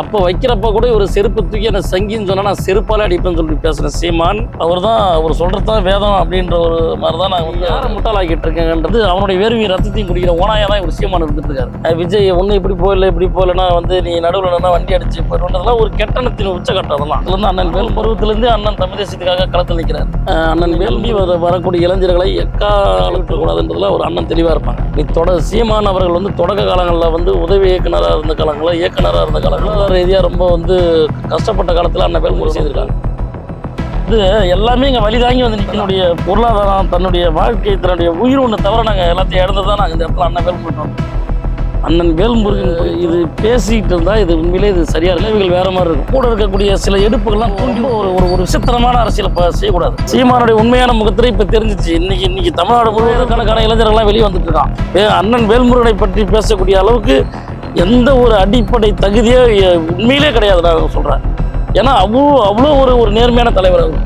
அப்போ வைக்கிறப்ப கூட ஒரு செருப்பு தூக்கி என்ன சங்கின்னு சொன்னா நான் செருப்பால அடிப்பேன்னு சொல்லிட்டு பேசுறேன். சீமான் அவர் தான் அவர் சொல்றது தான் வேதம் அப்படின்ற ஒரு மாதிரி தான் நான் வந்து யாரை முட்டாளாக்கிட்டு இருக்கேன்றது அவனுடைய வேர்வையும் ரத்தத்தையும் குடிக்கிற ஓனாயா தான் இவர் சீமான் இருந்துட்டு இருக்காரு. விஜய் ஒண்ணு இப்படி போயில இப்படி போயிலன்னா வந்து நீ நடுவில் நின்னா வண்டி அடிச்சு போயிடுன்றதெல்லாம் ஒரு கெட்டணத்தின் உச்சகட்டம் அதெல்லாம். அதுல இருந்து அண்ணன் வேல் பருவத்திலிருந்து அண்ணன் தமிழ் தேசியத்துக்காக களத்தில் நிற்கிறார். அண்ணன் வேல்வி வர வரக்கூடிய இளைஞர்களை எக்காலத்து கூடாதுன்றதுல ஒரு அண்ணன் தெளிவா இருப்பாங்க நீ தொட சீமான் அவர்கள் வந்து தொடக்க காலங்களில் வந்து உதவி இயக்குனராக இருந்த காலங்களில் இயக்குனராக இருந்த காலங்களில் ரீதியாக ரொம்ப வந்து கஷ்டப்பட்ட காலத்தில் அண்ணன் வேல்முறை செய்திருக்காங்க. இது எல்லாமே இங்கே வழி தாங்கி வந்து நிற்கனுடைய பொருளாதாரம் தன்னுடைய வாழ்க்கை தன்னுடைய உயிர் ஒன்று தவிர நாங்கள் எல்லாத்தையும் இழந்து தான் நாங்கள் இந்த இடத்துல அண்ணன் வேல்முருகன் அண்ணன் வேல்முருகன் இது பேசிக்கிட்டு இருந்தால் இது உண்மையிலே இது சரியாக இருக்கும் இவங்க வேற மாதிரி இருக்கும். கூட இருக்கக்கூடிய சில எடுப்புகள்லாம் தூண்டி ஒரு ஒரு ஒரு விசித்திரமான அரசியலை செய்யக்கூடாது. சீமானுடைய உண்மையான முகத்திலே இப்போ தெரிஞ்சிச்சு. இன்னைக்கு இன்னைக்கு தமிழ்நாடு முழுவதற்கான இளைஞர்கள்லாம் வெளியே வந்துட்டு இருக்கான் அண்ணன் வேல்முருகனை பற்றி பேசக்கூடிய அளவுக்கு எந்த ஒரு அடிப்படை தகுதியே உண்மையிலே கிடையாது நான் சொல்கிறேன் ஏன்னா அவ்வளோ அவ்வளோ ஒரு ஒரு நேர்மையான தலைவர் அவர்.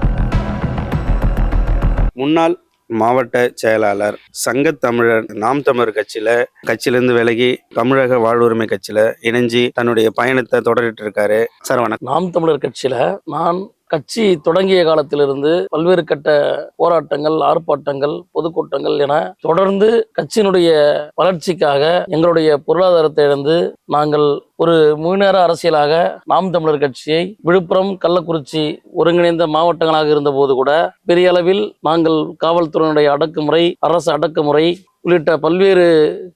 முன்னாள் மாவட்ட செயலாளர் சங்கத் தமிழர் நாம் தமிழர் கட்சியில கட்சியிலேருந்து விலகி தமிழக வாழ்வுரிமை கட்சியில இணைஞ்சு தன்னுடைய பயணத்தை தொடரிட்டு இருக்காரு. சார் வணக்கம். நாம் தமிழர் கட்சியில நான் கட்சி தொடங்கிய காலத்திலிருந்து பல்வேறு கட்ட போராட்டங்கள் ஆர்ப்பாட்டங்கள் பொதுக்கூட்டங்கள் என தொடர்ந்து கட்சியினுடைய வளர்ச்சிக்காக எங்களுடைய பொருளாதாரத்தை இழந்து நாங்கள் ஒரு முழுநேர அரசியலாக நாம் தமிழர் கட்சியை விழுப்புரம் கள்ளக்குறிச்சி ஒருங்கிணைந்த மாவட்டங்களாக இருந்தபோது கூட பெரிய அளவில் நாங்கள் காவல்துறையினுடைய அடக்குமுறை அரசு அடக்குமுறை உள்ளிட்ட பல்வேறு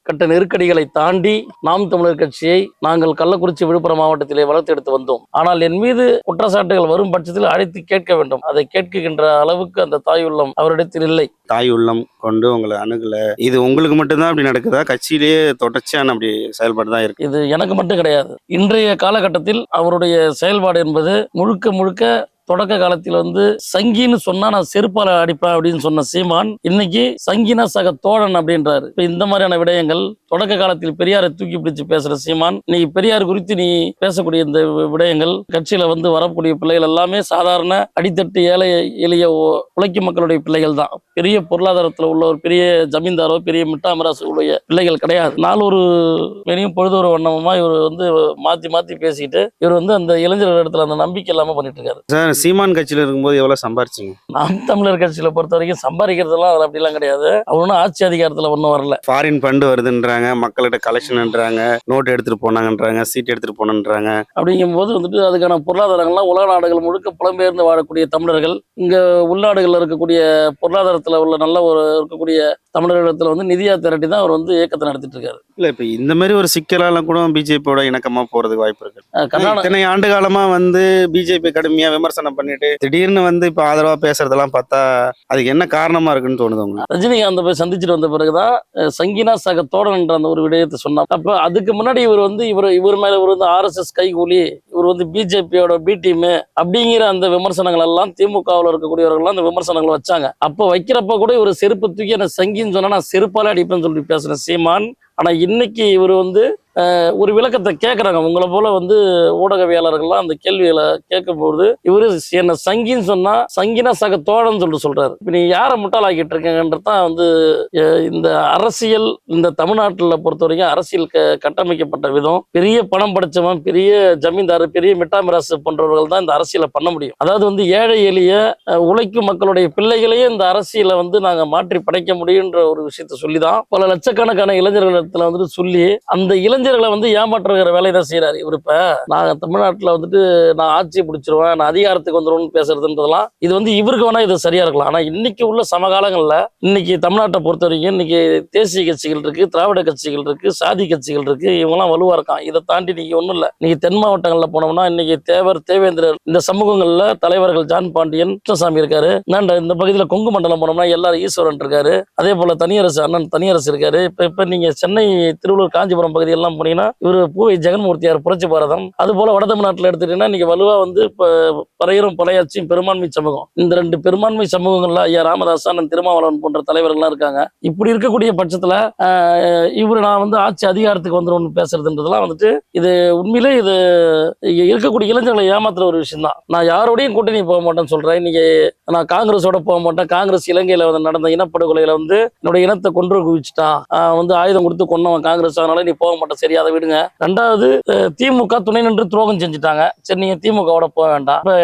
கட்ட நெருக்கடிகளை தாண்டி நாம் தமிழர் கட்சியை நாங்கள் கள்ளக்குறிச்சி விழுப்புரம் மாவட்டத்திலே வளர்த்தெடுத்து வந்தோம். ஆனால் என் மீது குற்றச்சாட்டுகள் வரும் பட்சத்தில் அழைத்து கேட்க வேண்டும். அதை கேட்கின்ற அளவுக்கு அந்த தாய் உள்ளம் அவரிடத்தில் இல்லை. தாய் உள்ளம் கொண்டு உங்களை அணுகல. இது உங்களுக்கு மட்டும்தான் அப்படி நடக்குதா? கட்சியிலேயே தொடர்ச்சியான அப்படி செயல்பாடு தான் இருக்கு. இது எனக்கு மட்டும் கிடையாது. இன்றைய காலகட்டத்தில் அவருடைய செயல்பாடு என்பது முழுக்க முழுக்க தொடக்க காலத்தில் வந்து சங்கின்னு சொன்னா நான் செருப்பால அடிப்பேன் அப்படின்னு சொன்ன சீமான் இன்னைக்கு சங்கின சக தோழன் அப்படின்றாரு. இப்ப இந்த மாதிரியான விடயங்கள் தொடக்க காலத்தில் பெரியாரை தூக்கி பிடிச்சு பேசுற சீமான் இன்னைக்கு பெரியார் குறித்து நீ பேசக்கூடிய இந்த விடயங்கள் கட்சியில வந்து வரக்கூடிய பிள்ளைகள் எல்லாமே சாதாரண அடித்தட்டு ஏழை எளிய ஓ- உழைக்கும் மக்களுடைய பிள்ளைகள் தான். பெரிய பொருளாதாரத்துல உள்ள ஒரு பெரிய ஜமீன்தாரோ பெரிய மிட்டாமராசு உடைய பிள்ளைகள் கிடையாது. நாள் ஒரு மெனியும் பொழுது ஒரு வண்ணமா இவர் வந்து மாத்தி மாத்தி பேசிட்டு இவர் வந்து அந்த இளைஞர்கள் இடத்துல அந்த நம்பிக்கை இல்லாம பண்ணிட்டு இருக்காரு. சீமான் கட்சியில இருக்கும்போது எவ்வளவு சம்பாரிச்சிங்க? நாம் தமிழர் கட்சியில பொறுத்த வரைக்கும் சம்பாதிக்கிறதெல்லாம் அதில் அப்படிலாம் கிடையாது. அவர் ஒன்றும் ஆட்சி அதிகாரத்துல ஒன்றும் வரல. ஃபாரின் ஃபண்டு வருதுன்றாங்க மக்கள்கிட்ட கலெக்ஷன்ன்றாங்க நோட் எடுத்துட்டு போனாங்கன்றாங்க சீட் எடுத்துட்டு போனன்றாங்க. அப்படிங்கும்போது வந்துட்டு அதுக்கான பொருளாதாரங்கள்லாம் உலக நாடுகள் முழுக்க புலம்பெயர்ந்து வாழக்கூடிய தமிழர்கள் இங்க உள்நாடுகளில் இருக்கக்கூடிய பொருளாதாரத்துல உள்ள நல்ல ஒரு இருக்கக்கூடிய தமிழர்களிடத்துல வந்து நிதியா திரட்டி தான் அவர் வந்து இயக்கத்தை நடத்திட்டு இருக்காரு. இல்ல இப்ப இந்த மாதிரி ஒரு சிக்கலால கூட பிஜேபியோட இணக்கமா போறதுக்கு வாய்ப்பு இருக்கு. இத்தனை ஆண்டு காலமா வந்து பிஜேபி கடுமையா விமர்சனம் பண்ணிட்டு திடீர்னு வந்து இப்ப ஆதரவா பேசுறதெல்லாம் பார்த்தா அதுக்கு என்ன காரணமா இருக்குன்னு தோணுது உங்களுக்கு? ரஜினிகாந்த் போய் சந்திச்சுட்டு வந்த பிறகுதான் சங்கீனா சக தோழன் என்ற அந்த ஒரு விடயத்தை சொன்னார். அப்ப அதுக்கு முன்னாடி இவர் வந்து இவர் இவர் மேல இவர் வந்து ஆர்எஸ்எஸ் கைகூலி இவர் வந்து பிஜேபியோட பி டீம் அப்படிங்கிற அந்த விமர்சனங்கள் எல்லாம் திமுகவில் இருக்கக்கூடியவர்கள் அந்த விமர்சனங்கள் வச்சாங்க. அப்ப வைக்கிறப்ப கூட இவர் செருப்பு தூக்கி என்ன சங்கின்னு சொன்னா நான் செருப்பால அடிப்பேன்னு சொல்லிட்டு பேசுறேன் சீமான். ஆனால் இன்னைக்கு இவர் வந்து ஒரு விளக்கத்தை கேட்குறாங்க உங்களை போல வந்து ஊடகவியலாளர்கள்லாம் அந்த கேள்விகளை கேட்கும்போது இவரு என்ன சங்கின்னு சொன்னா சங்கினா சக தோழன்னு சொல்லிட்டு சொல்றாரு. இப்போ நீ யாரை முட்டாளாக்கிட்டு இருக்கீங்கன்றது தான் வந்து இந்த அரசியல் இந்த தமிழ்நாட்டில் பொறுத்த வரைக்கும் அரசியல் க கட்டமைக்கப்பட்ட விதம். பெரிய பணம் படைச்சவன் பெரிய ஜமீன்தார் பெரிய மிட்டாமிராசு போன்றவர்கள் தான் இந்த அரசியலை பண்ண முடியும். அதாவது வந்து ஏழை எளிய உழைக்கும் மக்களுடைய பிள்ளைகளையே இந்த அரசியலை வந்து நாங்கள் மாற்றி படைக்க முடியுன்ற ஒரு விஷயத்த சொல்லி தான் பல லட்சக்கணக்கான இளைஞர்களிடத்துல வந்துட்டு சொல்லி அந்த இளைஞர் இளைஞர்களை வந்து ஏமாற்றுகிற வேலையை தான் செய்யறாரு இவர் இப்ப. நாங்க தமிழ்நாட்டுல வந்துட்டு நான் ஆட்சியை பிடிச்சிருவேன் நான் அதிகாரத்துக்கு வந்துருவேன்னு பேசுறதுன்றதெல்லாம் இது வந்து இவருக்கு வேணா இது சரியா இருக்கலாம். ஆனா இன்னைக்கு உள்ள சமகாலங்கள்ல இன்னைக்கு தமிழ்நாட்டை பொறுத்த வரைக்கும் இன்னைக்கு தேசிய கட்சிகள் இருக்கு திராவிட கட்சிகள் இருக்கு சாதி கட்சிகள் இருக்கு இவங்கெல்லாம் வலுவா இருக்கான். இதை தாண்டி நீங்க ஒண்ணும் இல்லை. நீங்க தென் மாவட்டங்கள்ல போனோம்னா இன்னைக்கு தேவர் தேவேந்திரர் இந்த சமூகங்கள்ல தலைவர்கள் ஜான் பாண்டியன் கிருஷ்ணசாமி இருக்காரு. இந்த பகுதியில் கொங்கு மண்டலம் போனோம்னா எல்லாரும் ஈஸ்வரன் இருக்காரு. அதே போல தனியரசு அண்ணன் தனியரசு இருக்காரு. இப்ப இப்ப நீங்க சென்னை திருவள்ளூர் காஞ்சிபுரம் பகுதியெல்லாம் எல்லாம் போனீங்கன்னா இவர் பூவை ஜெகன்மூர்த்தியார் புரட்சி பாரதம். அது போல வட தமிழ்நாட்டில் எடுத்துட்டீங்கன்னா நீங்க வலுவா வந்து இப்போ பறையரும் பறையாச்சியும் பெரும்பான்மை சமூகம். இந்த ரெண்டு பெரும்பான்மை சமூகங்கள்ல ஐயா ராமதாசன் திருமாவளவன் போன்ற தலைவர்கள்லாம் இருக்காங்க. இப்படி இருக்கக்கூடிய பட்சத்துல இவர் நான் வந்து ஆட்சி அதிகாரத்துக்கு வந்துடும் பேசுறதுன்றதுலாம் வந்துட்டு இது உண்மையிலே இது இருக்கக்கூடிய இளைஞர்களை ஏமாத்துற ஒரு விஷயம் தான் நான் யாரோடையும் கூட்டணி போக மாட்டேன்னு சொல்றேன். இன்னைக்கு நான் காங்கிரஸோட போக மாட்டேன். காங்கிரஸ் இலங்கையில வந்து நடந்த இனப்படுகொலையில வந்து என்னோட இனத்தை கொன்று குவிச்சுட்டான். வந்து ஆயுதம் கொடுத்து கொண்டவன் காங்கிரஸ். அதனால நீ போக மாட்டேன். தெரியாத விடுங்க. ரெண்டாவது திமுக துணை நின்று துரோகம் செஞ்சுட்டாங்க. சரி நீங்க திமுகவோட போக வேண்டாம். இப்ப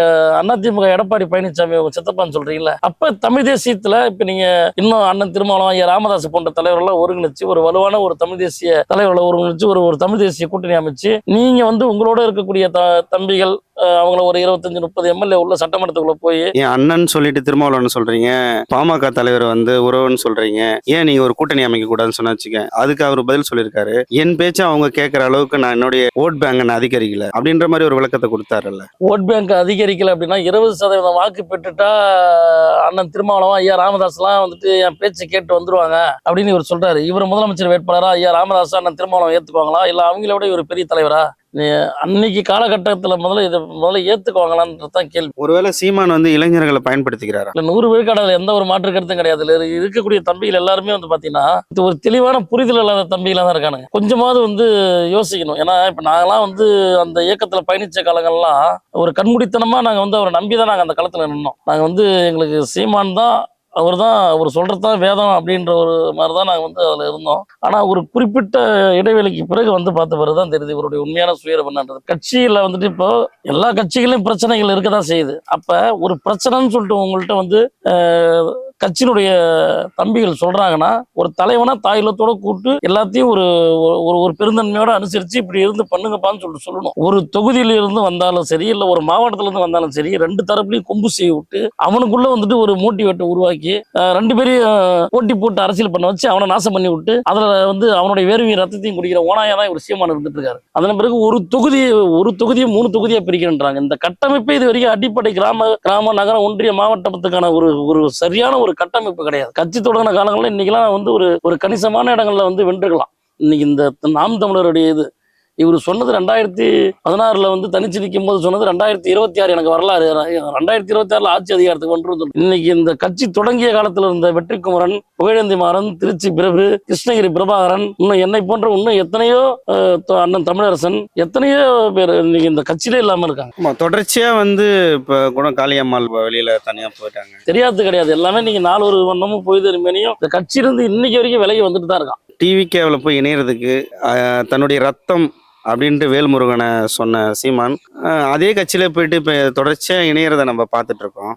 அண்ணா திமுக எடப்பாடி பழனிசாமி உங்க சித்தப்பான்னு சொல்றீங்களா அப்ப தமிழ் தேசியத்துல இப்ப நீங்க இன்னும் அண்ணன் திருமாவளவன் ஐயா ராமதாஸ் போன்ற தலைவர்கள்லாம் ஒருங்கிணைச்சு ஒரு வலுவான ஒரு தமிழ் தேசிய தலைவர்களை ஒருங்கிணைச்சு ஒரு ஒரு தமிழ் தேசிய கூட்டணி அமைச்சு நீங்க வந்து உங்களோட இருக்கக்கூடிய த தம்பிகள் அவங்கள ஒரு இருபத்தஞ்சு முப்பது எம்எல்ஏ உள்ள சட்டமன்றத்துக்குள்ள போய் என் அண்ணன் சொல்லிட்டு திருமாவளவன் சொல்றீங்க? பாமக தலைவர் வந்து உறவுன்னு சொல்றீங்க. ஏன் நீங்க ஒரு கூட்டணி அமைக்க கூடாதுன்னு சொன்னா அதுக்கு அவர் பதில் சொல்லியிருக்காரு. என் பேச்சை அவங்க கேட்கற அளவுக்கு நான் என்னுடைய ஓட் பேங்கை நான் அதிகரிக்கல. அப்படின்ற மாதிரி ஒரு விளக்கத்தை கொடுத்தாருல்ல. ஓட் பேங்க் அதிகரிக்கல அப்படின்னா இருபது சதவீதம் வாக்கு பெற்றுட்டா அண்ணன் திருமாவளவன் ஐயா ராமதாஸ்லாம் வந்துட்டு என் பேச்சு கேட்டு வந்துருவாங்க அப்படின்னு இவர் சொல்றாரு. இவர் முதலமைச்சர் வேட்பாளரா ஐயா ராமதாஸ் அண்ணன் திருமாவளவன் ஏத்துக்குவாங்களா? இல்ல அவங்கள விட இவர் பெரிய தலைவரா? அன்னைக்கு காலகட்டத்துல முதல்ல இதை முதல்ல ஏத்துக்குவாங்களான்றது தான் கேள்வி. ஒருவேளை சீமான் வந்து இளைஞர்களை பயன்படுத்திக்கிறாரா? இல்ல நூறு விழுக்காடுல எந்த ஒரு மாற்று கருத்தும் கிடையாது. இதுல இருக்கக்கூடிய தம்பிகள் எல்லாருமே வந்து பாத்தீங்கன்னா இது ஒரு தெளிவான புரிதல் இல்லாத தம்பிகளா தான் இருக்கானுங்க. கொஞ்சமாவது வந்து யோசிக்கணும். ஏன்னா இப்ப நாங்கெல்லாம் வந்து அந்த இயக்கத்துல பயணிச்ச காலங்கள்லாம் ஒரு கண்மூடித்தனமா நாங்க வந்து அவரை நம்பி தான் நாங்க அந்த களத்துல நின்னோம். நாங்க வந்து எங்களுக்கு சீமான் தான் அவர் தான் அவர் சொல்கிறது தான் வேதம் அப்படின்ற ஒரு மாதிரி தான் நாங்கள் வந்து அதில் இருந்தோம். ஆனால் ஒரு குறிப்பிட்ட இடைவெளிக்கு பிறகு வந்து பார்த்த பிறகு தான் தெரியுது இவருடைய உண்மையான சுயரம் என்னன்றது கட்சியில் வந்துட்டு இப்போ எல்லா கட்சிகளையும் பிரச்சனைகள் இருக்க தான் செய்யுது. அப்போ ஒரு பிரச்சனைன்னு சொல்லிட்டு உங்கள்கிட்ட வந்து கட்சியினுடைய தம்பிகள் சொல்கிறாங்கன்னா ஒரு தலைவனா தாயிலத்தோட கூப்பிட்டு எல்லாத்தையும் ஒரு ஒரு ஒரு பெருந்தன்மையோட அனுசரித்து இப்படி இருந்து பண்ணுங்கப்பான்னு சொல்லிட்டு சொல்லணும். ஒரு தொகுதியிலிருந்து வந்தாலும் சரி இல்லை ஒரு மாவட்டத்திலேருந்து வந்தாலும் சரி ரெண்டு தரப்புலையும் கொம்பு செய்ய விட்டு அவனுக்குள்ளே வந்துட்டு ஒரு மோட்டிவேட்டை உருவாக்கி அஹ், ரெண்டு பேரையும் போட்டி போட்டு அரசியல் பண்ண வச்சு அவனை நாசம் பண்ணி விட்டு அதுல வந்து அவனுடைய வேர்வையும் ரத்தத்தையும் குடிக்கிற ஓனாயா தான் ஒரு சீமான இருந்துட்டு இருக்காரு. அதன் பிறகு ஒரு தொகுதி ஒரு தொகுதியை மூணு தொகுதியா பிரிக்கிறன்றாங்க. இந்த கட்டமைப்பே இது வரைக்கும் அடிப்படை கிராம கிராம நகர ஒன்றிய மாவட்டத்துக்கான ஒரு ஒரு சரியான ஒரு கட்டமைப்பு கிடையாது. கட்சி தொடங்கின காலங்களில் இன்னைக்கெல்லாம் வந்து ஒரு ஒரு கணிசமான இடங்கள்ல வந்து வென்றுக்கலாம். இன்னைக்கு இந்த நாம் தமிழருடைய இது இவர் சொன்னது ரெண்டாயிரத்தி பதினாறுல வந்து தனிச்சு நிற்கும் போது சொன்னது ரெண்டாயிரத்தி இருபத்தி ஆறு எனக்கு வரலாறு. ரெண்டாயிரத்தி இருபத்தி ஆறுல ஆட்சி அதிகாரத்துக்கு வந்து இன்னைக்கு இந்த கட்சி தொடங்கிய காலத்துல இருந்த வெற்றிக்குமரன் புகழேந்தி மாறன் திருச்சி பிரபு கிருஷ்ணகிரி பிரபாகரன் இன்னும் என்னை போன்ற இன்னும் எத்தனையோ அண்ணன் தமிழரசன் எத்தனையோ பேர் இன்னைக்கு இந்த கட்சியிலே இல்லாம இருக்காங்க. தொடர்ச்சியா வந்து இப்ப கூட காளியம்மாள் வெளியில தனியா போயிட்டாங்க. தெரியாது கிடையாது. எல்லாமே நீங்க நாலு ஒரு வண்ணமும் பொய்து தருமேனியும் இந்த கட்சியிலிருந்து இன்னைக்கு வரைக்கும் விலகி வந்துட்டு தான் இருக்கான் டிவி கேவில் போய் இணையறதுக்கு தன்னுடைய ரத்தம் அப்படின்ட்டு வேல்முருகனை சொன்ன சீமான். அதே கட்சியில் போயிட்டு இப்போ தொடர்ச்சியாக இணையறதை நம்ம பார்த்துட்டு இருக்கோம்.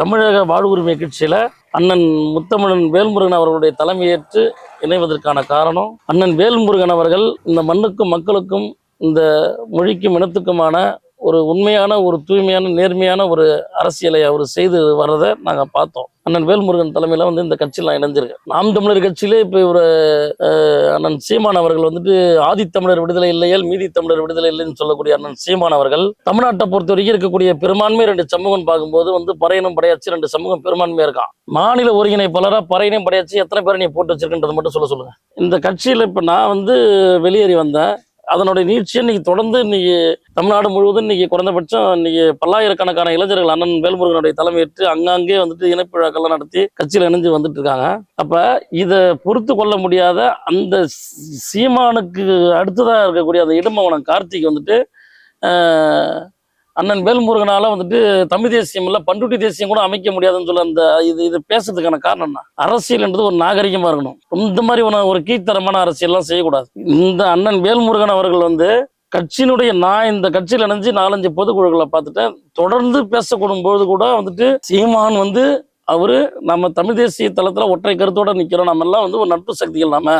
தமிழக வாழ்வுரிமை கட்சியில் அண்ணன் முத்தமிழன் வேல்முருகன் அவர்களுடைய தலைமையேற்று இணைவதற்கான காரணம் அண்ணன் வேல்முருகன் அவர்கள் இந்த மண்ணுக்கும் மக்களுக்கும் இந்த மொழிக்கும் இனத்துக்குமான ஒரு உண்மையான ஒரு தூய்மையான நேர்மையான ஒரு அரசியலை அவர் செய்து வர்றதை நாங்கள் பார்த்தோம். அண்ணன் வேல்முருகன் தலைமையில் வந்து இந்த கட்சியில் நான் இணைஞ்சிருக்கேன். நாம் தமிழர் கட்சியிலே இப்போ இவர் அண்ணன் சீமான் அவர்கள் வந்துட்டு ஆதித்தமிழர் விடுதலை இல்லையல் மீதி தமிழர் விடுதலை இல்லைன்னு சொல்லக்கூடிய அண்ணன் சீமான் அவர்கள் தமிழ்நாட்டை பொறுத்த வரைக்கும் இருக்கக்கூடிய பெரும்பான்மை ரெண்டு சமூகம் பார்க்கும்போது வந்து பறையனும் படையாச்சு ரெண்டு சமூகம் பெரும்பான்மையாக இருக்கான். மாநில ஒருங்கிணைப்பாளராக பறையனையும் படையாச்சு எத்தனை பேரை நீ போட்டு வச்சிருக்கின்றது மட்டும் சொல்ல சொல்லுங்கள் இந்த கட்சியில் இப்போ நான் வந்து வெளியேறி வந்தேன். அதனுடைய நீட்சி இன்னைக்கு தொடர்ந்து இன்னைக்கு தமிழ்நாடு முழுவதும் இன்னைக்கு குறைந்தபட்சம் இன்னைக்கு பல்லாயிரக்கணக்கான இளைஞர்கள் அண்ணன் வேல்முருகனுடைய தலைமையேற்று அங்கங்கே வந்துட்டு இணைப்பிழாக்கெல்லாம் நடத்தி கட்சியில் இணைஞ்சு வந்துட்டு இருக்காங்க. அப்ப இதை பொறுத்து கொள்ள முடியாத அந்த சீமானுக்கு அடுத்ததாக இருக்கக்கூடிய அந்த இடும்பவனம் கார்த்திக் வந்துட்டு அண்ணன் வேல்முருகனால வந்துட்டு தமிழ் தேசியம் இல்லை பண்டுட்டி தேசியம் கூட அமைக்க முடியாதுன்னு சொல்ல அந்த இது இது பேசுறதுக்கான காரணம் என்ன? அரசியல்ன்றது ஒரு நாகரிகமா இருக்கணும். இந்த மாதிரி ஒரு ஒரு கீழ்த்தரமான அரசியல்லாம் செய்யக்கூடாது. இந்த அண்ணன் வேல்முருகன் அவர்கள் வந்து கட்சியினுடைய நான் இந்த கட்சியில் இணைஞ்சு நாலஞ்சு பொதுக்குழுக்களை பார்த்துட்டேன். தொடர்ந்து பேசக்கூடும் பொழுது கூட வந்துட்டு சீமான் வந்து அவரு நம்ம தமிழ் தேசிய தளத்தில் ஒற்றை கருத்தோட நிற்கிறோம் நம்ம எல்லாம் வந்து ஒரு நட்பு சக்திகள் நாம.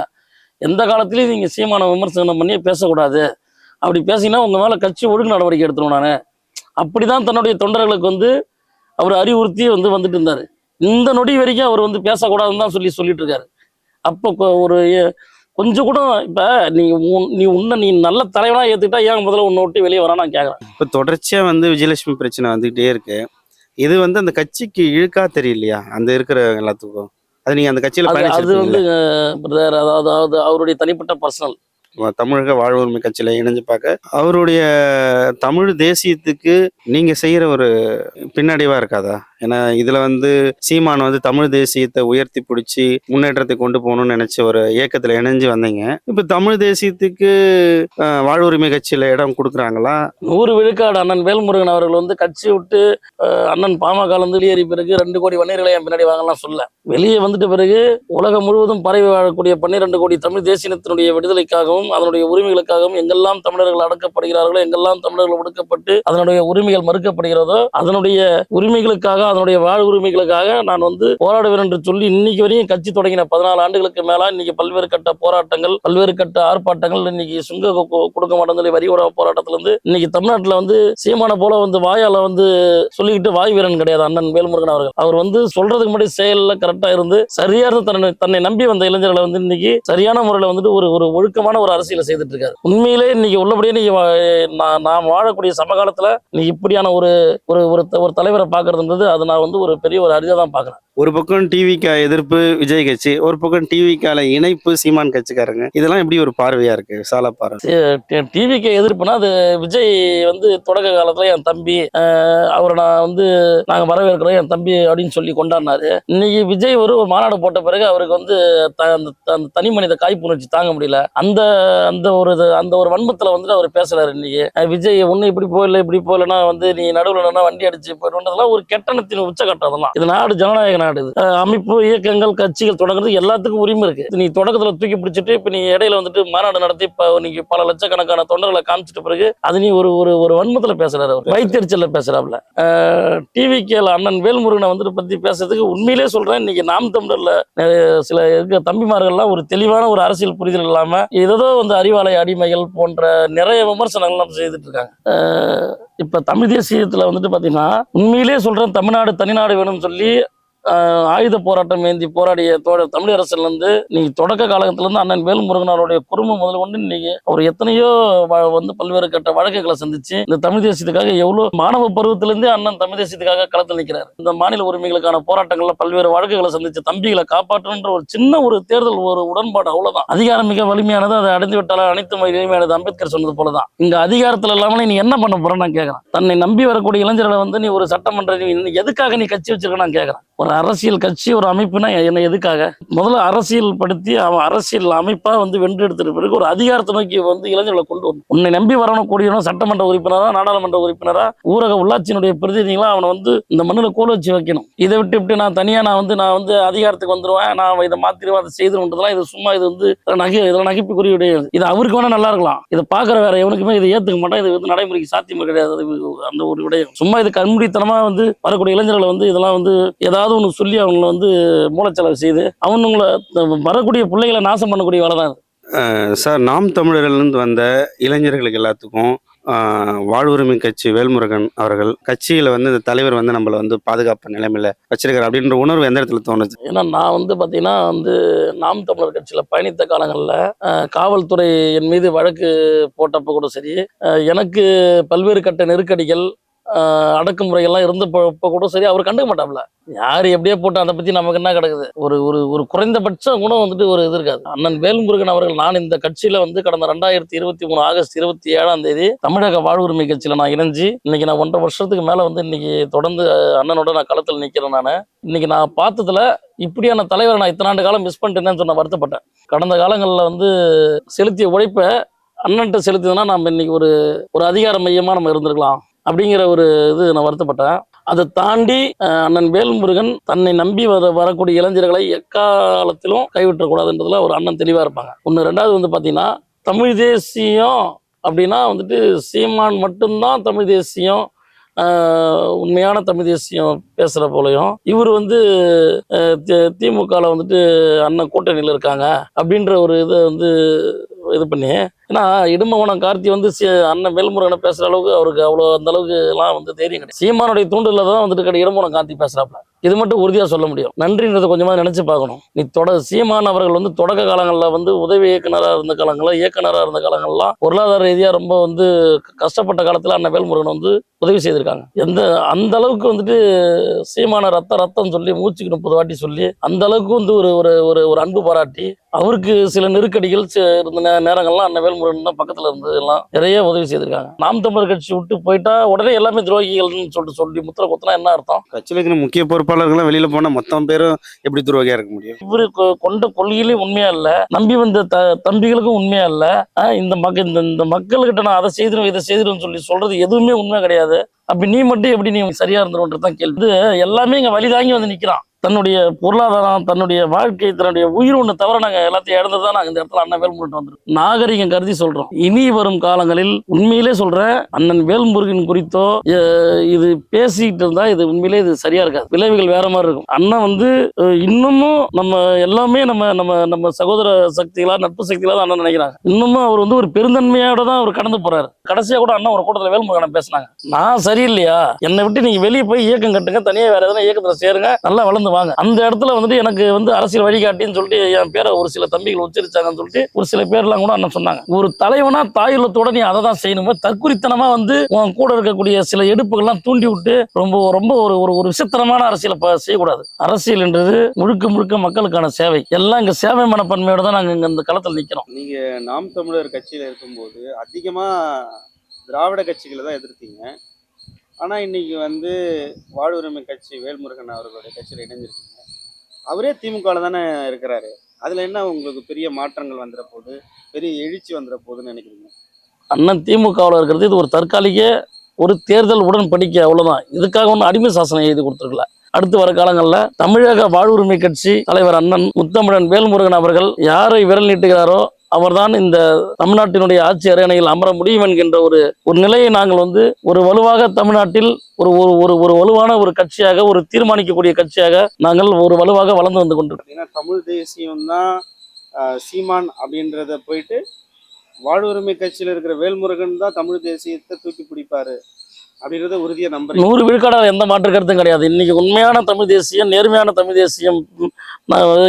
எந்த காலத்திலையும் நீங்கள் சீமான விமர்சனம் பண்ணி பேசக்கூடாது. அப்படி பேசினா உங்க மேல கட்சி ஒழுங்கு நடவடிக்கை எடுத்துருவோம் நான். அப்படிதான் தன்னுடைய தொண்டர்களுக்கு வந்து அவர் அறிவுறுத்தி வந்து வந்துட்டு இருந்தாரு. இந்த நொடி வரைக்கும் அவர் வந்து பேசக்கூடாதுன்னு தான் சொல்லி சொல்லிட்டு இருக்காரு அப்போ ஒரு கொஞ்சம் கூட இப்ப நீ உன்- நீ உன்னை நீ நல்ல தலைவனா ஏத்துக்கிட்டா ஏன் முதல்ல உன்னை விட்டு வெளியே வரா நான் கேக்குறேன். இப்ப தொடர்ச்சியா வந்து விஜயலட்சுமி பிரச்சனை வந்துகிட்டே இருக்கு. இது வந்து அந்த கட்சிக்கு இழுக்கா தெரியலையா? அந்த இருக்கிற எல்லாத்துக்கும். அது நீங்க அந்த கட்சியில அது வந்து பிரதர் அதாவது அதாவது அவருடைய தனிப்பட்ட பர்சனல். தமிழக வாழ்வுரிமை கட்சியில இணைஞ்சு பார்க்க அவருடைய தமிழ் தேசியத்துக்கு நீங்க செய்யற ஒரு பின்னடைவா இருக்காதா? ஏன்னா இதுல வந்து சீமான் வந்து தமிழ் தேசியத்தை உயர்த்தி பிடிச்சி முன்னேற்றத்தை கொண்டு போகணும்னு நினைச்ச ஒரு இயக்கத்துல இணைஞ்சு வந்தீங்க. இப்ப தமிழ் தேசியத்துக்கு வாழ்வுரிமை கட்சியில இடம் கொடுக்குறாங்களா? நூறு விழுக்காடு அண்ணன் வேல்முருகன் அவர்கள் வந்து கட்சி விட்டு அண்ணன் பாமக வந்து வெளியேறி பிறகு ரெண்டு கோடி வன்னியர்களை என் பின்னாடி வாங்கலாம் சொல்ல வெளியே வந்துட்ட பிறகு உலகம் முழுவதும் பரவி வாழக்கூடிய பன்னிரண்டு கோடி தமிழ் தேசியத்தினுடைய விடுதலைக்காகவும் அதனுடைய உரிமைகளுக்காகவும் எங்கெல்லாம் தமிழர்கள் அடக்கப்படுகிறார்களோ எங்கெல்லாம் தமிழர்கள் ஒடுக்கப்பட்டு அதனுடைய உரிமைகள் மறுக்கப்படுகிறதோ அதனுடைய உரிமைகளுக்காக அதனுடைய வாழ் உரிமைகளுக்காக நான் வந்து போராடுவேன் என்று சொல்லி இன்னைக்கு வரையும் கட்சி தொடங்கின பதினாலு ஆண்டுகளுக்கு மேலா இன்னைக்கு பல்வேறு கட்ட போராட்டங்கள் பல்வேறு கட்ட ஆர்ப்பாட்டங்கள் இன்னைக்கு சுங்க கொடுக்க மாட்டேன்னு சொல்லி வரி உறவு போராட்டத்துல இருந்து இன்னைக்கு தமிழ்நாட்டில் வந்து சீமான போல வந்து வாயால வந்து சொல்லிக்கிட்டு வாய் வீரன் கிடையாது அண்ணன் வேல்முருகன் அவர்கள். அவர் வந்து சொல்றதுக்கு முன்னாடி செயல்ல கரெக்டா இருந்து சரியான தன்னை தன்னை நம்பி வந்த இளைஞர்களை வந்து இன்னைக்கு சரியான முறையில் வந்துட்டு ஒரு ஒரு ஒழுக்கமான ஒரு அரசியலை செய்துட்டு இருக்காரு உண்மையிலே இன்னைக்கு உள்ளபடியே நீங்க நான் நாம் வாழக்கூடிய சமகாலத்துல நீ இப்படியான ஒரு ஒரு ஒரு த- ஒரு தலைவரை பாக்குறதுன்றது அது நான் வந்து ஒரு பெரிய ஒரு அரிதாக தான் பாக்குறேன் ஒரு பக்கம் டிவிக்கா எதிர்ப்பு விஜய் கட்சி ஒரு பக்கம் டிவிக்கால இணைப்பு சீமான் கட்சிக்காரங்க. இதெல்லாம் எப்படி ஒரு பார்வையா இருக்கு? விசால பார்வை டிவிக்கு எதிர்ப்புனா அது விஜய் வந்து தொடக்க காலத்துல என் தம்பி அவரை நான் வந்து நாங்க வரவேற்கிறோம் என் தம்பி அப்படின்னு சொல்லி கொண்டாடினாரு. இன்னைக்கு விஜய் ஒரு மாநாடு போட்ட பிறகு அவருக்கு வந்து த- அந்த த- தனி மனித காய்ப்புணர்ச்சி தாங்க முடியல. அந்த அந்த ஒரு இது- அந்த ஒரு வன்மத்துல வந்துட்டு அவர் பேசுறாரு இன்னைக்கு. விஜய் ஒண்ணு இப்படி போயில இப்படி போயிலன்னா வந்து நீ நடுவில் வண்டி அடிச்சு போயிடுன்றதெல்லாம் ஒரு கெட்டணத்தின் உச்சகட்டம் அதெல்லாம். இது நாடு ஜனநாயக நாடு இது அமைப்பு இயக்கங்கள் கட்சிகள் தொடங்குறது எல்லாத்துக்கும் உரிமை இருக்கு. நீ தொடக்கத்துல தூக்கி பிடிச்சிட்டு இப்ப நீ இடையில வந்துட்டு மாநாடு நடத்தி நீங்க பல லட்சக்கணக்கான தொண்டர்களை காமிச்சிட்ட பிறகு அது நீ ஒரு ஒரு ஒரு வன்மத்துல பேசுறாரு அவர். வைத்தறிச்சல்ல பேசுறாப்ல. டிவி கேல அண்ணன் வேல்முருகனை வந்துட்டு பத்தி பேசுறதுக்கு உண்மையிலே சொல்றேன். இன்னைக்கு நாம் தமிழர்ல சில இருக்க தம்பிமார்கள்லாம் ஒரு தெளிவான ஒரு அரசியல் புரிதல் இல்லாம ஏதோ வந்து அறிவாலய அடிமைகள் போன்ற நிறைய விமர்சனங்கள்லாம் செய்துட்டு இருக்காங்க. இப்போ இப்ப தமிழ் தேசியத்துல வந்துட்டு பாத்தீங்கன்னா உண்மையிலே சொல்றேன் தமிழ்நாடு தனிநாடு வேணும்னு சொல்லி ஆயுத போராட்டம் ஏந்தி போராடிய தோழ தமிழரசன்ல இருந்து நீங்க தொடக்க காலகட்டத்துல இருந்து அண்ணன் வேல்முருகனாருடைய குடும்பம் முதல் கொண்டு நீங்க அவர் எத்தனையோ வந்து பல்வேறு கட்ட வழக்குகளை சந்திச்சு இந்த தமிழ் தேசியத்துக்காக எவ்வளவு மாணவ பருவத்திலிருந்தே அண்ணன் தமிழ் தேசியத்துக்காக களத்தில் நிற்கிறார். இந்த மாநில உரிமைகளுக்கான போராட்டங்கள்ல பல்வேறு வழக்குகளை சந்திச்சு தம்பிகளை காப்பாற்றணுன்ற ஒரு சின்ன ஒரு தேர்தல் ஒரு உடன்பாடு அவ்வளவுதான். அதிகாரம் மிக வலிமையானது அதை அடைந்து விட்டாலும் அனைத்து எளிமையானது அம்பேத்கர் சொன்னது போலதான். இங்க அதிகாரத்துல இல்லாம நீ என்ன பண்ண போறேன்னு நான் கேட்கறேன் தன்னை நம்பி வரக்கூடிய இளைஞர்களை வந்து நீ ஒரு சட்டமன்ற நீ எதுக்காக நீ கட்சி வச்சிருக்க நான் கேட்கறேன் ஒரு அரசியல் கட்சி ஒரு அமைப்புனா என்ன எதுக்காக? முதல்ல அரசியல் படுத்தி அவன் அரசியல் அமைப்பா வந்து வென்று எடுத்துட்டு பிறகு ஒரு அதிகாரத்தை நோக்கி வந்து இளைஞர்களை கொண்டு வரணும். உன்னை நம்பி வரணும் சட்டமன்ற உறுப்பினரா நாடாளுமன்ற உறுப்பினரா ஊரக உள்ளாட்சியினுடைய பிரதிநிதிகளா அவனை வந்து இந்த மண்ணில் கோல வச்சு வைக்கணும். இதை விட்டு இப்படி நான் தனியா நான் வந்து நான் வந்து அதிகாரத்துக்கு வந்துருவேன் நான் இதை மாத்திருவேன் அதை செய்துன்றதெல்லாம் இது சும்மா இது வந்து நகை இதெல்லாம் நகைப்புக்குரிய கிடையாது. இது அவருக்கு வேணா நல்லா இருக்கலாம். இதை பாக்குற வேற எவனுக்குமே இதை ஏத்துக்க மாட்டான். இது வந்து நடைமுறைக்கு சாத்தியமே கிடையாது. அந்த ஒரு விடயம். சும்மா இது கண்மூடித்தனமா வந்து வரக்கூடிய இளைஞர்களை வந்து இதெல்லாம் வந்து ஏதாவது ஒன்று சொல்லி அவங்கள வந்து மூலச்செலவு செய்து அவனுங்களை வரக்கூடிய பிள்ளைகளை நாசம் பண்ணக்கூடிய வேலை தான் சார் நாம் தமிழர்லேருந்து வந்த இளைஞர்களுக்கு எல்லாத்துக்கும் வாழ்வுரிமை கட்சி வேல்முருகன் அவர்கள் கட்சியில வந்து இந்த தலைவர் வந்து நம்மள வந்து பாதுகாப்பு நிலைமையில வச்சிருக்காரு அப்படின்ற உணர்வு எந்த இடத்துல தோணுச்சு ஏன்னா நான் வந்து பார்த்தீங்கன்னா வந்து நாம் தமிழர் கட்சியில் பயணித்த காலங்களில் காவல்துறை என் மீது வழக்கு போட்டப்போ கூட சரி எனக்கு பல்வேறு கட்ட நெருக்கடிகள் அடக்குமுறையெல்லாம் அடக்குமுறைகள்லாம் இருந்தப்போ இப்போ கூட சரி அவர் கண்டுக்க மாட்டாப்ல யார் எப்படியே போட்டு அதை பற்றி நமக்கு என்ன கிடக்குது? ஒரு ஒரு ஒரு குறைந்தபட்ச குணம் வந்துட்டு ஒரு இது இருக்காது. அண்ணன் வேல்முருகன் அவர்கள் நான் இந்த கட்சியில் வந்து கடந்த ரெண்டாயிரத்தி இருபத்தி மூணு ஆகஸ்ட் இருபத்தி ஏழாம் தேதி தமிழக வாழ்வுரிமை கட்சியில் நான் இணைஞ்சு இன்னைக்கு நான் ஒன்றரை வருஷத்துக்கு மேலே வந்து இன்னைக்கு தொடர்ந்து அண்ணனோட நான் களத்தில் நிற்கிறேன் நான். இன்னைக்கு நான் பார்த்ததுல இப்படியான தலைவரை நான் இத்தனை ஆண்டு காலம் மிஸ் பண்ணிட்டேன்னு சொன்ன வருத்தப்பட்டேன். கடந்த காலங்களில் வந்து செலுத்திய உழைப்பை அண்ணன்ட்ட செலுத்தினா நம்ம இன்னைக்கு ஒரு ஒரு அதிகார மையமாக நம்ம இருந்திருக்கலாம். அப்படிங்கிற ஒரு இது நான் வருத்தப்பட்டேன். அதை தாண்டி அண்ணன் வேல்முருகன் தன்னை நம்பி வர வரக்கூடிய இளைஞர்களை எக்காலத்திலும் கைவிட்டக்கூடாதுன்றதுல ஒரு அண்ணன் தெளிவாக இருப்பாங்க. ஒன்று ரெண்டாவது வந்து பார்த்தீங்கன்னா தமிழ் தேசியம் அப்படின்னா வந்துட்டு சீமான் மட்டும்தான் தமிழ் தேசியம் உண்மையான தமிழ் தேசியம் பேசுகிற போலையும் இவர் வந்து திமுகவில் வந்துட்டு அண்ணன் கூட்டணியில் இருக்காங்க அப்படின்ற ஒரு இதை வந்து இது பண்ணி ஏன்னா இடும்பவனம் கார்த்தி வந்து அண்ணன் வேல்முருகனை பேசுகிற அளவுக்கு அவருக்கு அவ்வளோ அந்த அளவுக்கு எல்லாம் வந்து தெரியும் கிடையாது. சீமானுடைய தூண்டில் தான் வந்துட்டு கிடையாது இடும்பவனம் கார்த்தி பேசுகிறாப்புல இது மட்டும் உறுதியாக சொல்ல முடியும். நன்றின்றதை கொஞ்சமாக நினச்சி பார்க்கணும். நீ தொட சீமான் அவர்கள் வந்து தொடக்க காலங்களில் வந்து உதவி இயக்குனராக இருந்த காலங்களில் இயக்குனராக இருந்த காலங்கள்லாம் பொருளாதார ரீதியாக ரொம்ப வந்து க- கஷ்டப்பட்ட காலத்தில் அண்ணன் வேல்முருகன் வந்து உதவி செய்திருக்காங்க. எந்த அந்த அளவுக்கு வந்துட்டு சீமான ரத்த ரத்தம் சொல்லி மூச்சுக்கு முப்பது வாட்டி சொல்லி அந்த அளவுக்கு வந்து ஒரு ஒரு ஒரு ஒரு அன்பு பாராட்டி அவருக்கு சில நெருக்கடிகள் இருந்த நேரங்கள்லாம் அண்ணன் வேல்முருகன் தான் பக்கத்துல இருந்து எல்லாம் நிறைய உதவி செய்திருக்காங்க. நாம் தமிழர் கட்சி விட்டு போயிட்டா உடனே எல்லாமே துரோகிகள்னு சொல்லிட்டு சொல்லி முத்திர குத்துனா என்ன அர்த்தம்? கட்சியில் இருக்கிற முக்கிய பொறுப்பாளர்கள்லாம் வெளியில போனா மொத்தம் பேரும் எப்படி துரோகியா இருக்க முடியும்? இவரு கொண்ட கொள்கையிலும் உண்மையா இல்ல நம்பி வந்த த தம்பிகளுக்கும் உண்மையா இல்ல. இந்த மக்க இந்த இந்த மக்கள்கிட்ட நான் அதை செய்திரும் இதை செய்திரும் சொல்லி சொல்றது எதுவுமே உண்மை கிடையாது. அப்ப நீ மட்டும் எப்படி நீ சரியா இருந்துருன்றது தான் கேள்வி எல்லாமே இங்க வழிதாங்கி வந்து நிக்கிறான். தன்னுடைய பொருளாதாரம் தன்னுடைய வாழ்க்கை தன்னுடைய உயிர் ஒன்று தவிர நாங்கள் எல்லாத்தையும் இழந்து தான் நாங்கள் இந்த இடத்துல அண்ணன் வேல்முருகன் வந்திருக்கோம். நாகரிகம் கருதி சொல்கிறோம் இனி வரும் காலங்களில் உண்மையிலே சொல்கிறேன் அண்ணன் வேல்முருகன் குறித்தோ இது பேசிக்கிட்டு இருந்தால் இது உண்மையிலே இது சரியாக இருக்காது. விளைவுகள் வேற மாதிரி இருக்கும். அண்ணன் வந்து இன்னமும் நம்ம எல்லாமே நம்ம நம்ம நம்ம சகோதர சக்திகளா நட்பு சக்திகளாக தான் அண்ணன் நினைக்கிறாங்க. இன்னமும் அவர் வந்து ஒரு பெருந்தன்மையோட தான் அவர் கடந்து போகிறார் கடைசியாக கூட அண்ணன் ஒரு கூட்டத்தில் வேல்முருகன் பேசினாங்க. நான் சரியில்லையா? என்னை விட்டு நீங்கள் வெளியே போய் இயக்கம் கட்டுங்க தனியாக வேறு எதனா இயக்கத்தில் சேருங்க நல்லா வளர்ந்து வாங்க அந்த இடத்துல வந்துட்டு எனக்கு வந்து அரசியல் வழிகாட்டின்னு சொல்லிட்டு என் பேரை ஒரு சில தம்பிகள் உச்சரிச்சாங்கன்னு சொல்லிட்டு ஒரு சில பேர்லாம் கூட அண்ணன் சொன்னாங்க. ஒரு தலைவனா தாயுள்ளத்தோட நீ அதை தான் செய்யணுமே தற்குறித்தனமா வந்து உன் கூட இருக்கக்கூடிய சில எடுப்புகள்லாம் தூண்டி விட்டு ரொம்ப ரொம்ப ஒரு ஒரு ஒரு விசித்திரமான அரசியலை ப- செய்யக்கூடாது. அரசியல்ன்றது முழுக்க முழுக்க மக்களுக்கான சேவை. எல்லாம் இங்க சேவை மனப்பான்மையோட தான் நாங்க இங்க இந்த களத்தில் நிக்கிறோம். நீங்க நாம் தமிழர் கட்சியில இருக்கும்போது அதிகமா திராவிட கட்சிகளை தான் எதிர்த்தீங்க. ஆனால் இன்னைக்கு வந்து வாழ்வுரிமை கட்சி வேல்முருகன் அவர்களுடைய கட்சியில் இணைஞ்சிருக்கீங்க. அவரே திமுகவில் தானே இருக்கிறாரு. அதில் என்ன உங்களுக்கு பெரிய மாற்றங்கள் வந்துட போகுது பெரிய எழுச்சி வந்துட போகுதுன்னு நினைக்கிறீங்க? அண்ணன் திமுகவில் இருக்கிறது இது ஒரு தற்காலிக ஒரு தேர்தல் உடன்படிக்கை அவ்வளோதான் இதுக்காக ஒன்றும் அடிமை சாசனம் எழுதி கொடுத்துருக்கல. அடுத்து வர காலங்களில் தமிழக வாழ்வுரிமை கட்சி தலைவர் அண்ணன் முத்தமிழன் வேல்முருகன் அவர்கள் யாரை விரல் நீட்டுகிறாரோ அவர்தான் இந்த தமிழ்நாட்டினுடைய ஆட்சி அரியணையில் அமர முடியும் என்கின்ற ஒரு ஒரு நிலையை நாங்கள் வந்து ஒரு வலுவாக தமிழ்நாட்டில் ஒரு ஒரு ஒரு ஒரு வலுவான ஒரு கட்சியாக ஒரு தீர்மானிக்கக்கூடிய கட்சியாக நாங்கள் ஒரு வலுவாக வளர்ந்து வந்து பார்த்தீங்கன்னா தமிழ் தேசியம் தான் சீமான் அப்படின்றத போயிட்டு வாழ்வுரிமை கட்சியில இருக்கிற வேல்முருகன் தான் தமிழ் தேசியத்தை தூக்கி பிடிப்பாரு அப்படின்றத உறுதியா நம்புறீங்க. நூறு விழுக்காடாக எந்த மாற்று கருத்தும் கிடையாது. இன்னைக்கு உண்மையான தமிழ் தேசியம் நேர்மையான தமிழ் தேசியம்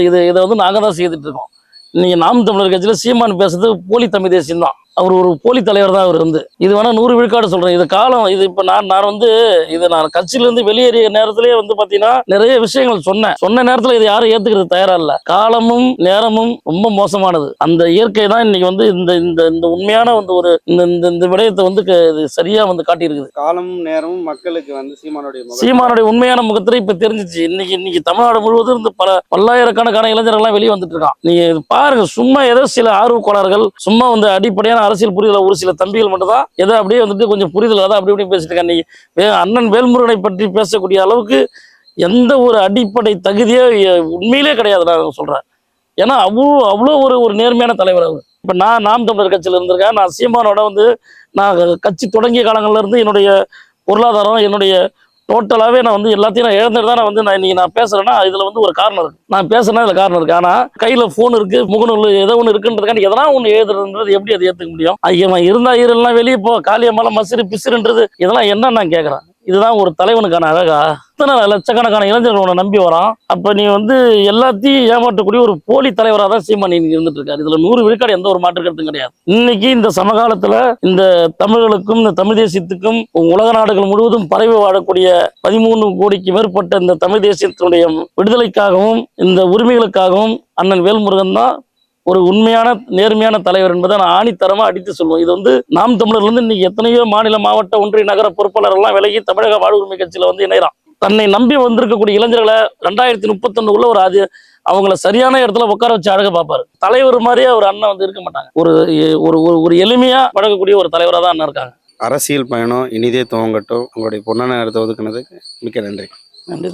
இது இதை வந்து நாங்கள் தான் செய்துட்டு இருக்கோம். இன்னைக்கு நாம் தமிழர் கட்சியில் சீமான் பேசுறது போலி தமிழ் தேசியம் தான் அவர் ஒரு போலி தலைவர் தான் அவர் வந்து. இது வேணா நூறு விழுக்காடு சொல்றேன். இது காலம் இது இப்போ நான் நான் வந்து இது நான் கட்சியிலேருந்து வெளியேறிய நேரத்திலேயே வந்து பார்த்தீங்கன்னா நிறைய விஷயங்கள் சொன்னேன். சொன்ன நேரத்தில் இது யாரும் ஏத்துக்கிறது தயாரா இல்லை. காலமும் நேரமும் ரொம்ப மோசமானது. அந்த இயற்கை தான் இன்னைக்கு வந்து இந்த இந்த இந்த உண்மையான வந்து ஒரு இந்த இந்த இந்த விடயத்தை வந்து க- இது சரியா வந்து காட்டியிருக்குது. காலமும் நேரமும் மக்களுக்கு வந்து சீமானுடைய சீமானுடைய உண்மையான முகத்திரை இப்ப தெரிஞ்சிச்சு. இன்னைக்கு இன்னைக்கு தமிழ்நாடு முழுவதும் இருந்து பல பல்லாயிரக்கணக்கான இளைஞர்கள்லாம் வெளியே வந்துட்டு இருக்கான். நீங்க இது பாருங்க சும்மா ஏதோ சில ஆர்வக்கோளாறுகள் சும்மா வந்து அடிப்படையான அரசியல் புரிதல ஒரு சில தம்பிகள் மட்டும் தான் ஏதோ அப்படியே வந்துட்டு கொஞ்சம் புரிதல் தான் அப்படி இப்படி பேசிட்டு இருக்காங்க. வே- அண்ணன் வேல்முருகனை பற்றி பேசக்கூடிய அளவுக்கு எந்த ஒரு அடிப்படை தகுதியே உண்மையிலே கிடையாது நான் சொல்கிறேன் ஏன்னா அவ்வளோ அவ்வளோ ஒரு ஒரு நேர்மையான தலைவர் அவர். இப்போ நான் நாம் தமிழர் கட்சியில் இருந்திருக்கேன். நான் சீமானோட வந்து நான் கட்சி தொடங்கிய காலங்கள்லேருந்து என்னுடைய பொருளாதாரம் என்னுடைய டோட்டலாகவே நான் வந்து எல்லாத்தையும் நான் இழந்துட்டு தான் நான் வந்து நான் இன்றைக்கி நான் பேசுறேன்னா இதுல வந்து ஒரு காரணம் நான் பேசுனா இதுல காரணம் இருக்கு. ஆனா கையில ஃபோன் இருக்கு முகநூல் ஏதோ ஒன்று இருக்குன்றதுக்காண்டி எதனா ஒன்று எழுதுறதுன்றது எப்படி அதை ஏத்துக்க முடியும்? ஐயமா இருந்தா ஈரெல்லாம் வெளியே போ காளியம்மாலாம் மசிறு பிசிறுன்றது இதெல்லாம் என்ன நான் கேட்கறேன் இதுதான் ஒரு தலைவனுக்கான அழகா? இத்தனை லட்சக்கணக்கான இளைஞர்கள் உன்னை நம்பி வரான். அப்போ நீ வந்து எல்லாத்தையும் ஏமாற்றக்கூடிய ஒரு போலி தலைவராக தான் சீமான் இன்னைக்கு இருந்துட்டு இருக்காரு இதுல நூறு விழுக்காடு எந்த ஒரு மாற்று கருத்தும் கிடையாது. இன்னைக்கு இந்த சமகாலத்துல இந்த தமிழர்களுக்கும் இந்த தமிழ் தேசியத்துக்கும் உலக நாடுகள் முழுவதும் பரவி வாழக்கூடிய பதிமூணு கோடிக்கு மேற்பட்ட இந்த தமிழ் தேசியத்தினுடைய விடுதலைக்காகவும் இந்த உரிமைகளுக்காகவும் அண்ணன் வேல்முருகன் தான் ஒரு உண்மையான நேர்மையான தலைவர் என்பதை நான் ஆணித்தரமா அடித்து சொல்லுவோம் இது வந்து நாம் தமிழர்ல இருந்து இன்னைக்கு எத்தனையோ மாநில மாவட்ட ஒன்றிய நகர பொறுப்பாளர் எல்லாம் விலகி தமிழக வாழ்வுரிமை கட்சியில வந்து இணைகிறான். தன்னை நம்பி வந்திருக்கக்கூடிய இளைஞர்களை ரெண்டாயிரத்தி முப்பத்தொன்னுக்குள்ள ஒரு அது அவங்கள சரியான இடத்துல உட்கார வச்சு அழக பார்ப்பாரு. தலைவர் மாதிரியே ஒரு அண்ணன் வந்து இருக்க மாட்டாங்க. ஒரு ஒரு ஒரு- ஒரு எளிமையா பழகக்கூடிய ஒரு தலைவரா தான் அண்ணன் இருக்காங்க. அரசியல் பயணம் இனிதே துவங்கட்டும். உங்களுடைய பொன்னான நேரத்தை ஒதுக்குனதுக்கு மிக்க நன்றி. நன்றி